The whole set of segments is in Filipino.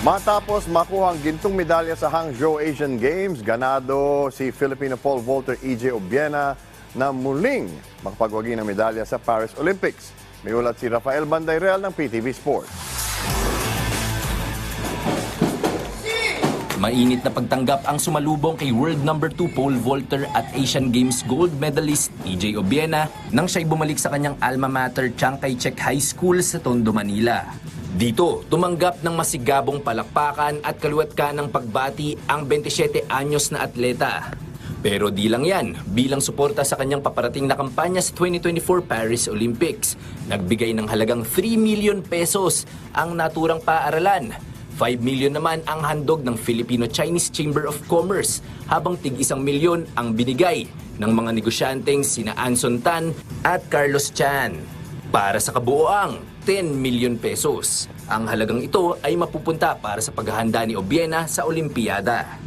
Matapos makuha ang gintong medalya sa Hangzhou Asian Games, ganado si Filipino pole vaulter EJ Obiena na muling makapagwagi ng medalya sa Paris Olympics. May ulat si Rafael Banday Real ng PTV Sports. Mainit na pagtanggap ang sumalubong kay world number 2 pole vaulter at Asian Games gold medalist EJ Obiena nang siya'y bumalik sa kanyang alma mater Chiang Kai-shek High School sa Tondo, Manila. Dito, tumanggap ng masigabong palakpakan at kaluwat ka ng pagbati ang 27 anyos na atleta. Pero di lang yan, bilang suporta sa kanyang paparating na kampanya sa 2024 Paris Olympics, nagbigay ng halagang 3 million pesos ang naturang paaralan 5 million naman ang handog ng Filipino-Chinese Chamber of Commerce habang tig isang milyon ang binigay ng mga negosyanteng sina Anson Tan at Carlos Chan. Para sa kabuoang 10 million pesos. Ang halagang ito ay mapupunta para sa paghahanda ni Obiena sa Olimpiada.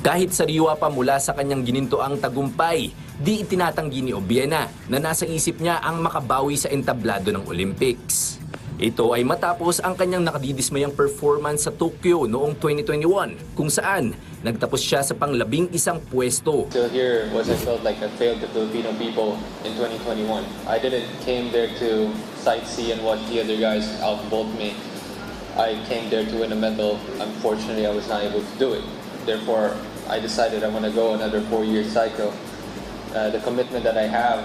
Kahit sariwa pa mula sa kanyang ginintoang tagumpay, di itinatanggi ni Obiena na nasa isip niya ang makabawi sa entablado ng Olympics. Ito ay matapos ang kanyang nakadidismayang performance sa Tokyo noong 2021 kung saan nagtapos siya sa panglabing isang pwesto. Still here was I felt like I failed the Filipino people in 2021. I didn't came there to sightsee and watch the other guys outvolt me. I came there to win a medal. Unfortunately, I was not able to do it. Therefore, I decided I want to go another four-year cycle. Uh, the commitment that I have,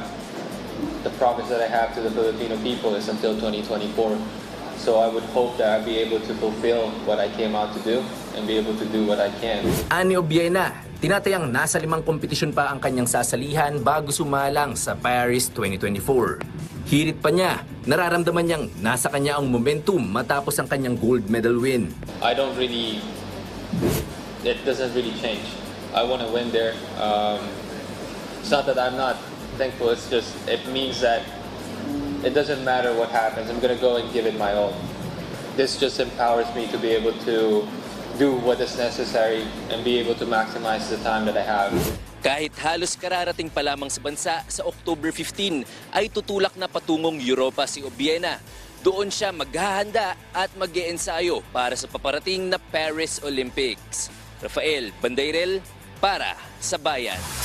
the promise that I have to the Filipino people is until 2024. So I would hope that I'll be able to fulfill what I came out to do and be able to do what I can. Ani Obiena, tinatayang nasa limang kompetisyon pa ang kanyang sasalihan bago sumalang sa Paris 2024. Hirit pa niya, nararamdaman niyang nasa kanya ang momentum matapos ang kanyang gold medal win. I don't really. It doesn't really change. I want to win there. Um, it's not that I'm not thankful. It's just it means that it doesn't matter what happens. I'm gonna go and give it my all. This just empowers me to be able to do what is necessary and be able to maximize the time that I have. Kahit halos kararating pa lamang sa bansa sa October 15 ay tutulak na patungong Europa si Obiena. Doon siya maghahanda at mag ensayo para sa paparating na Paris Olympics. Rafael Bandairel para sa Bayan.